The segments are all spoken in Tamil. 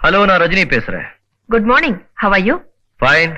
ஹலோ நான் ரஜினி பேசுறேன். Good morning how are you fine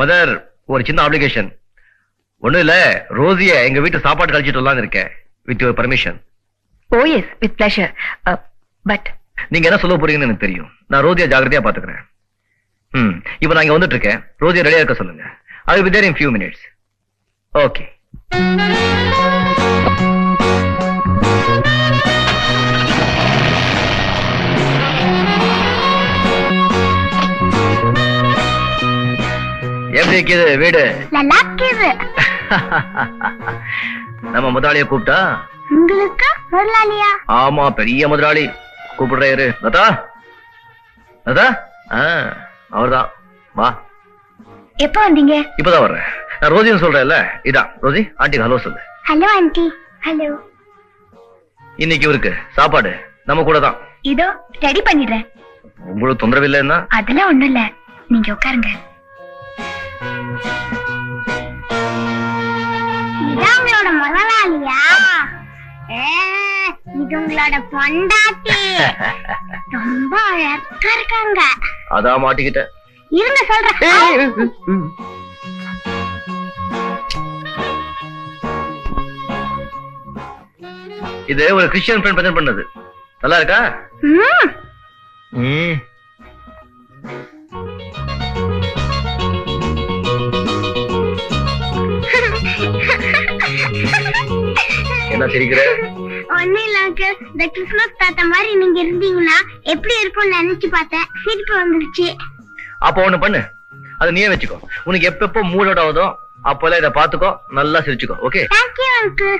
mother ஒரு சின்ன அப்ளிகேஷன் ஒண்ணும் இல்ல ரோசிய எங்க வீட்டு சாப்பாடு கழிச்சிட்டு வரலாம்னு இருக்கேன். With your permission oh yes with pleasure but நீங்க என்ன சொல்ல போறீங்கன்னு எனக்கு தெரியும். நான் ரோசியா ஜாகிரதையா பாத்துக்கிறேன். ம் இப்போ நான் இங்க வந்துட்டு இருக்கேன் ரோசியா ரெடியா இருக்க சொல்லுங்க. I will be there in few minutes okay இருக்குது வீடு. நல்லா இருக்குது நம்ம முதலாளிய கூப்பிட்டா? உங்களுக்கு? முதலாளியா? ஆமா பெரிய முதலாளி. கூப்பிடுறாரு லதா? லதா? அவர்தான். வா. எப்போ வந்தீங்க? இப்பதான் வர்றேன். நான் ரோஜின்னு சொல்றேன்ல. இதான் ரோஜி ஆண்டிக்கு ஹலோ சொல்லு. Hello aunty. ஹலோ. இன்னைக்கு இவருக்கு சாப்பாடு. நம்ம கூட தான் இதோ ரெடி பண்ணிடுறேன். உங்களுக்கு தொந்தரவு இல்லைன்னா? அதெல்லாம் ஒண்ணும் இல்ல. நீங்க உட்காருங்க. உங்களோட முதலாளியா? ஏ, இது உங்களோட பொண்டாட்டி. ரொம்ப அழகா இருக்காங்க. அதான் மாட்டிக்கிட்டேன் இருங்க சொல்றேன். இது ஒரு கிறிஸ்டியன் ஃப்ரெண்ட் பிரசன்ட் பண்ணது. நல்லா இருக்கா? ம், என்ன சிரிக்கிற? ஒண்ணும் இல்ல uncle. இந்த கிறிஸ்துமஸ் தாத்தா மாதிரி நீங்க இருந்தீங்கன்னா எப்படி இருக்கும்னு நினைச்சு பார்த்தேன். சிரிப்பு வந்துருச்சு. அப்போ ஒண்ணு பண்ணு. அது நீயே வச்சுக்கோ. உனக்கு எப்பப்போ மூட் அவுட் ஆகுதோ அப்போல்லாம் இதை பாத்துக்கோ நல்லா சிரிச்சுக்கோ okay? Thank you uncle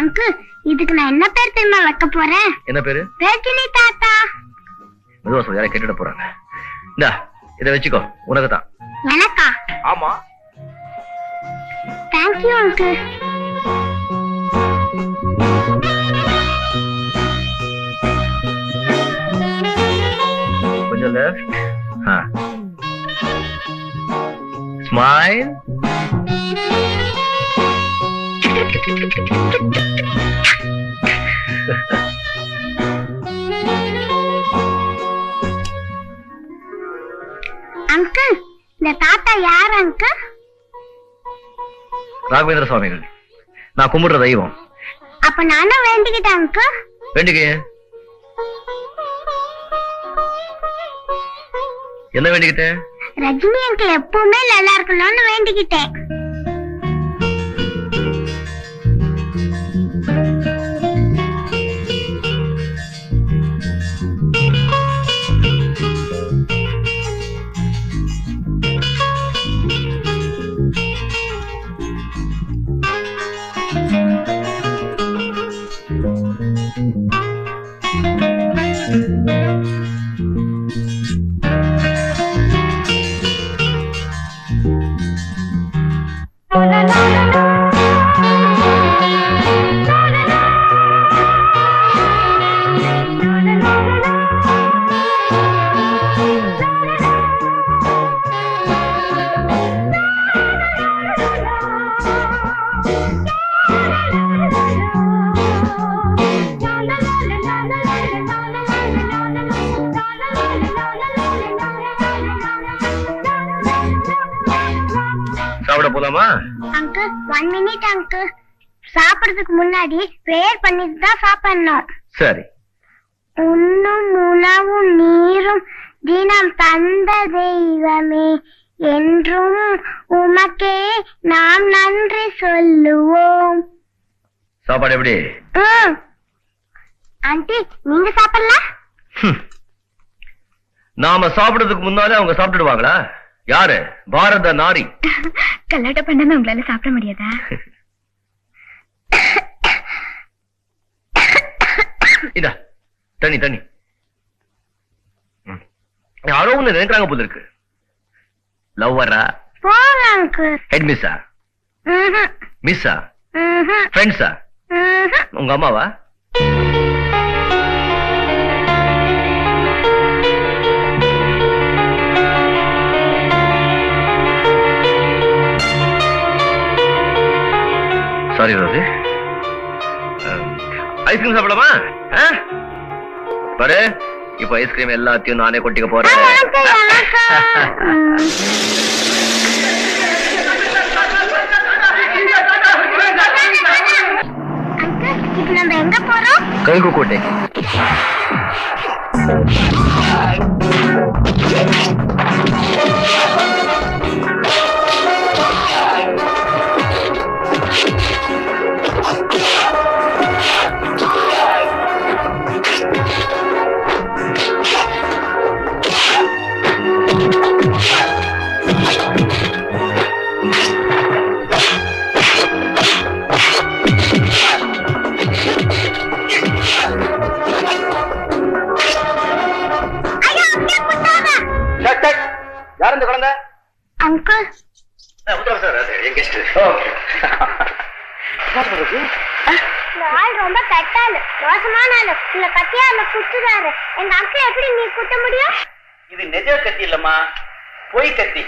uncle இதுக்கு நான் என்ன பேர் தெரியுமா வைக்க போறேன்? என்ன பேரு? ரஜினி தாத்தா. மெதுவா சொல்லி யாரை கேட்டுட போறாங்க. இந்தா இதை வச்சுக்கோ. உனக்கு தான் எனக்கா? ஆமா. Thank you uncle left smile uncle இந்த தாத்தா யார் அங்கிள் ராகவேந்திர சுவாமிகள். நான் கும்பிடுற தெய்வம். அப்ப நானும் வேண்டிக்கிட்டேன் அங்கிள் வேண்டிக்க என்ன வேண்டிக்கிட்டேன் ரஜினி அங்கிள் எப்பவுமே நல்லா இருக்கணும்னு வேண்டிக்கிட்டேன் போலாமா அங்கிள் ஒன் மினிட் அங்கிள் சாப்பிடுறதுக்கு முன்னாடி ப்ரேயர் பண்ணிட்டு தான் சாப்பிடணும். சரி. உண்ணும் உணவும் நீரும் தினம் தந்த தெய்வமே என்றும் உமக்கே நாம் நன்றி சொல்லுவோம். சாப்பாடு எப்படி. ஆண்டி நீங்க சாப்பிடலாம். நாம சாப்பிடுறதுக்கு முன்னாலே அவங்க சாப்பிட்டுடுவாங்களா? யாரு? பாரத நாரி. கல்லாட்ட பண்ணாம உங்களால சாப்பிட முடியாதா? இதா தண்ணி தண்ணி. யாரோ ஒண்ணு நினைக்கிறாங்க போல இருக்கு. லவ்வரா ஹெட் மிஸ்ஸா. மிஸ்ஸா. ஃப்ரெண்ட்ஸா. உங்க அம்மாவா? சாரி ரோசி ஐஸ்கிரீம் சாப்பிடலாமா? பாரு இப்போ ஐஸ்கிரீம் எல்லாத்தையும் நானே கொட்டிக்க போறேன். நம்ம எங்க போறோம்? கழுகு கோட்டை. அங்கிள் யார் இந்த குழந்தை? அங்கிள். உத்தரவு சார் என் கெஸ்ட் இந்த ஆள் ரொம்ப கெட்டாளு. மோசமான ஆளு. உங்களை கத்தியால குத்துறாரு. எங்க அங்கிள் எப்படி நீ குத்த முடியும்? இது நிஜ கத்தி இல்லம்மா. பொய் கத்தி.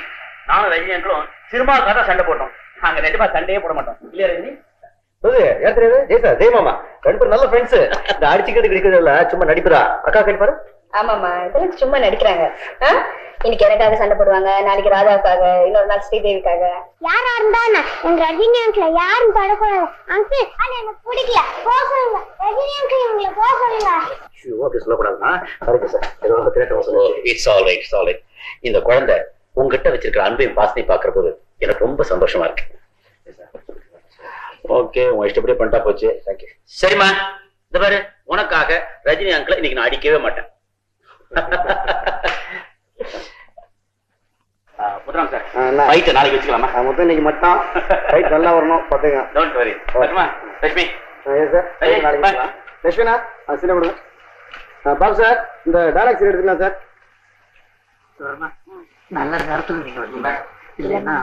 நானும் ரஜினி அங்கிளும் சினிமாவுக்காக தான் சண்டை போட்டோம். நாங்க நிஜமா சண்டையே போட மாட்டோம். இல்லையா ரஜினி? ரெண்டு பேரும் நல்ல ஃப்ரெண்ட்ஸ் இந்த அடிச்சுக்கிறது கிடைக்கிறது இல்ல சும்மா நடிப்புதா அக்கா கடிப்பாரு ஆமாமா இதெல்லாம் சும்மா நடிக்கிறாங்க? இன்னைக்கு எனக்காக சண்டை போடுவாங்க நாளைக்கு ராதாவுக்காக இன்னொரு நாள் ஸ்ரீதேவிக்காக. யாரா இருந்தானே எங்க ரஜினி அங்கிள் யாரும் தொடக்கூடாது அங்கிள் அது எனக்கு பிடிக்கல. போக சொல்லுங்க. ரஜினி அங்கிள் இவங்களை போக சொல்லுங்க. Sir. It's all right it's all right இந்த குழந்தை உங்ககிட்ட வச்சிருக்கிற அன்பையும் பாசனையும் பாக்குற போது எனக்கு ரொம்ப சந்தோஷமா இருக்கு. ஓகே உன் இஷ்டப்படி பண்ணிட்டா போச்சு. தேங்க்யூ சரிம்மா. இந்த பாரு உனக்காக ரஜினி அங்கிளை இன்னைக்கு நான் அடிக்கவே மாட்டேன். முத்துராம் சார் ஃபைட்டை நாளைக்கு வச்சுக்கலாமா? மொத்தம் இன்னைக்கு மட்டும் ரைட் நல்லா வரணும் பாத்துங்க டோன்ட் வரி வரட்டுமா லட்சுமி. சார் ஏய், நாளைக்கு bye. பார்க்கலாம். லட்சுமினா சீனை கொடுங்க ஆ, பாபு சார் இந்த டைலாக் சீன் எடுத்துக்கலாம் சார் நல்ல நேரத்துல நீங்க வந்தீங்க. இல்லன்னா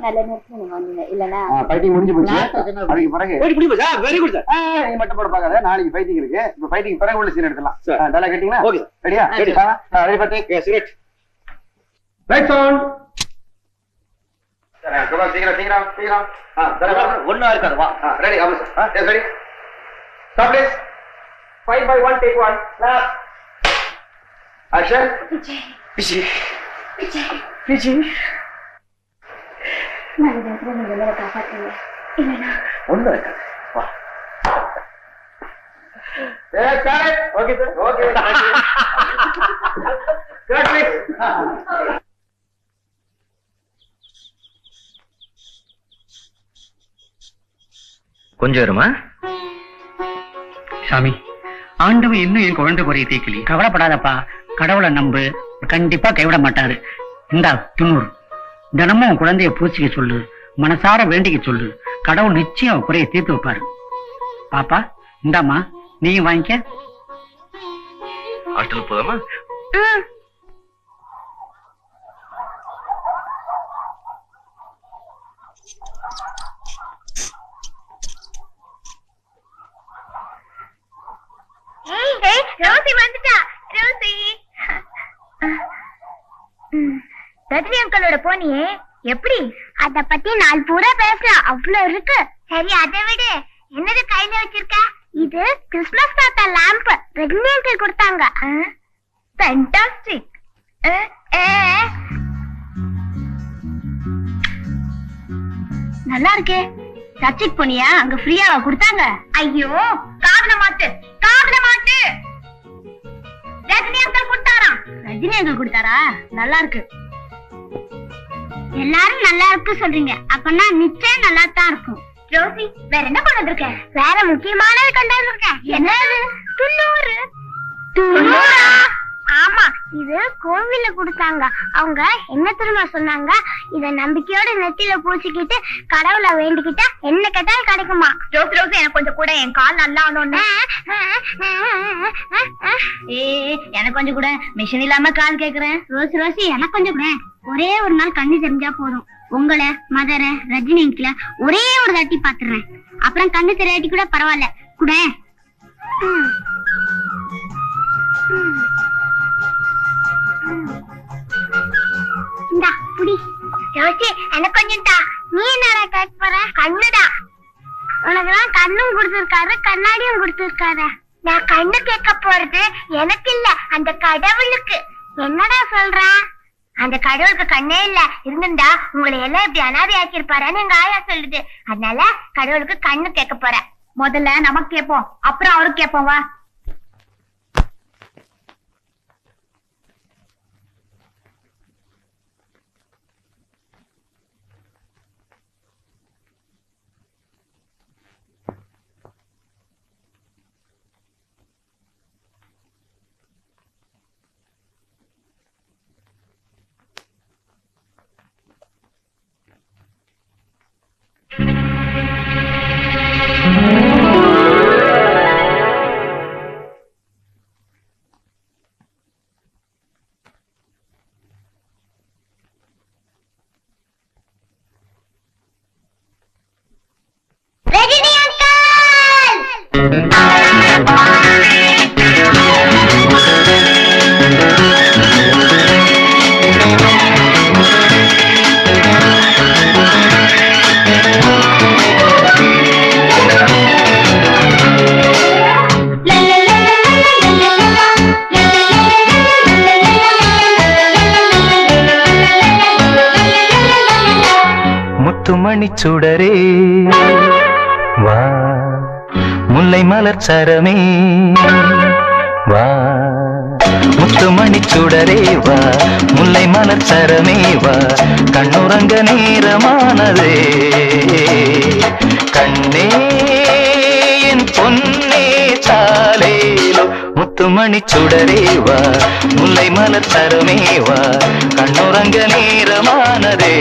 நல்ல நேரத்துல நீங்க வந்தீங்க. இல்லன்னா ஃபைட்டிங் முடிஞ்சு போச்சு. அதுக்கு பிறகு very good sir. Very good sir ஆ, நீ மட்டும் போட பார்க்காத. நாளைக்கு ஃபைட்டிங் இருக்கு. இப்போ ஃபைட்டிங் பிறகு உள்ள சீன் எடுக்கலாம் கேட்டிங்களா? Okay, sir. ரெடியா. ரெடி ரைட் ரைட் சவுண்ட் சீக்கிரம் சீக்கிரம் சீக்கிரம். ஆ ஒண்ணா இருக்காது வா. ரெடி ஆமா sir yes ready stop please five by one take one action நல்ல நேரத்துல நீங்க மேல காப்பாத்துங்க இல்லன்னா ஒன்றும் இருக்காது வா ஓகே சார் ஓகே கொஞ்சம் இருமா? சாமி ஆண்டவன் இன்னும் என் குழந்தை குறைய தீக்கலி கவலைப்படாதப்பா. கடவுளை நம்பு கண்டிப்பா கைவிட மாட்டாரு. இந்தா துண்ணூறு தினமும் குழந்தைய பூச்சிக்க சொல்லு மனசார வேண்டிக்க சொல்லு. கடவுள் நிச்சயம் குறைய தீர்த்து வைப்பாரு. பாப்பா இந்தாம்மா நீயும் வாங்கிக்க. ஹாஸ்டலுக்கு போதாமா ரோசி வந்துட்டா ரோசி ரஜினி அங்கிளோட எப்படி? அத பத்தி நாள் பூரா பேசலாம் அவ்வளவு இருக்கு. சரி அதை விடு. என்னது கையில வச்சிருக்க? இது கிறிஸ்மஸ் தாத்தா லாம்ப் ரஜினி அங்கிள் கொடுத்தாங்க. ஃபேண்டாஸ்டிக் நல்லா இருக்கே. சர்ச்சுக்கு போனியா அங்க ஃப்ரீயாவா கொடுத்தாங்க. ஐயோ காதுல மாட்டு. காதுல மாட்டு. ரஜினி அங்கிள் கொடுத்தாராம். ரஜினி அங்கிள் கொடுத்தாரா? நல்லா இருக்கு. எல்லாரும் நல்லா இருக்கு சொல்றீங்க. அப்பனா நிச்சயம் நல்லா தான் இருக்கும். ரோசி வேற என்ன கொண்டு வந்திருக்க? வேற முக்கியமானது கொண்டு வந்திருக்கேன் என்னது? துண்ணூறு. துண்ணூறா? ஆமா இது கோவில்ல கொடுத்தாங்க. அவங்க என்ன தெரியுமா சொன்னாங்க? இத நம்பிக்கையோட நெத்தியில பூசிக்கிட்டு கடவுளை வேண்டிக்கிட்டா என்ன கேட்டாலும் கிடைக்குமா? ரோஸ் ரோஸ் எனக்கு கொஞ்சம் கூட என் கால் நல்லா ஆனோன்னு. ஏ எனக்கு கொஞ்சம் கூட மிஷின் இல்லாம கால் கேக்குறேன். ரோஸ் ரோஸ் எனக்கு கொஞ்சம் கூட. ஒரே ஒரு நாள் கண்ணு தெரிஞ்சா போதும். உங்களை மதர ரஜினிக்குல ஒரே ஒரு தாட்டி பாத்துறேன். அப்புறம் கண்ணு தெரியாட்டி கூட பரவாயில்ல. கூட. இந்தா புடி ஜோசி எனக்கு கொஞ்சம் தா நீ என்னடா கேட்க போற? கண்ணுடா. உனக்கு கண்ணும் கொடுத்துருக்காரு கண்ணாடியும் கொடுத்துருக்காரு. நான் கண்ணு கேட்க போறது எனக்கு இல்ல அந்த கடவுளுக்கு. என்னடா சொல்ற? அந்த கடவுளுக்கு கண்ணே இல்ல. இருந்திருந்தா உங்களை எல்லாம் இப்படி அனாதை ஆக்கியிருப்பாருன்னு எங்க ஆயா சொல்லுது. அதனால கடவுளுக்கு கண்ணு கேட்க போற முதல்ல நமக்கு கேட்போம். அப்புறம் அவருக்கு கேட்போம். வா. முத்துமணி சுடரே வா முல்லை மலர் சரமே. வா முத்துமணி சுடரே வா முல்லை மலர் சரமே. வா கண்ணுறங்க நேரமானதே. கண்ணே என் பொன்னே சாலேலோ முத்துமணி சுடரே வா முல்லை மலர் சரமே. வா கண்ணுறங்க நேரமானதே.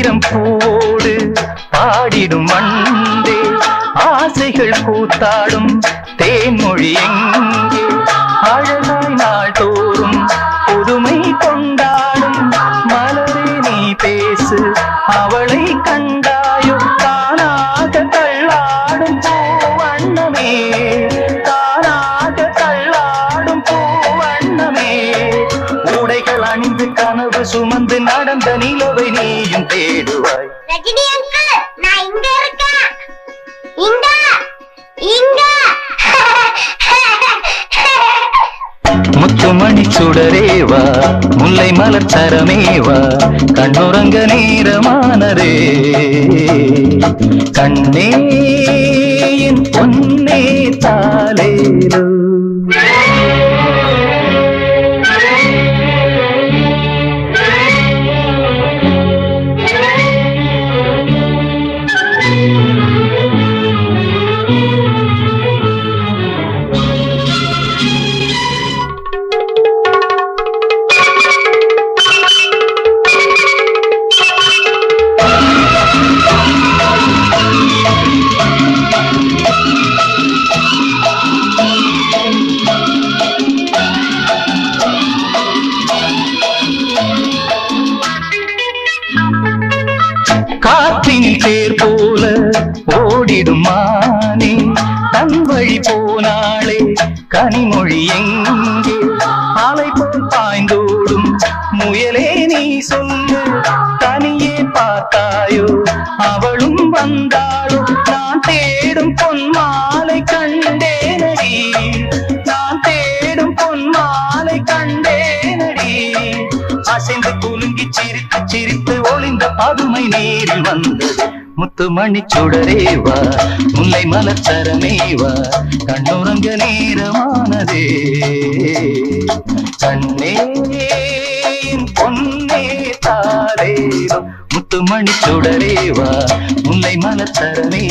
ஆயிரம் பூவோடு பாடிடும் வண்டே ஆசைகள் கூத்தாடும் தேன்மொழி எங்கே நடந்த நிலவை நீயும் தேடுவாய். ரஜினி அங்கிள் நான் இங்க இருக்கேன். இங்க இங்க. முத்துமணி சுடரே வா முல்லை மலர் சரமே வா கண்ணுறங்க நேரமானதே. கண்ணே என் பொன்னே தாலேலோ கனிமொழி எங்கே? அலை போல் பாய்ந்தோடும் முயலே நீ சொல்லு. தனியே பார்த்தாயோ? அவளும் வந்தாளோ? நான் தேடும் பொன் மாலை கண்டேனடி. நான் தேடும் பொன் மாலை கண்டேனடி. அசைந்து குலுங்கி சிரித்து சிரித்து ஒளிந்த பதுமை நீரில் வந்தது முத்துமணி சுடரேவா முல்லை மலச்சரமேவா கண்ணுறங்க நேரமானதே. கண்ணே பொன்னே தாரேனோ முத்துமணி சுடரேவா முல்லை மலத்தரமே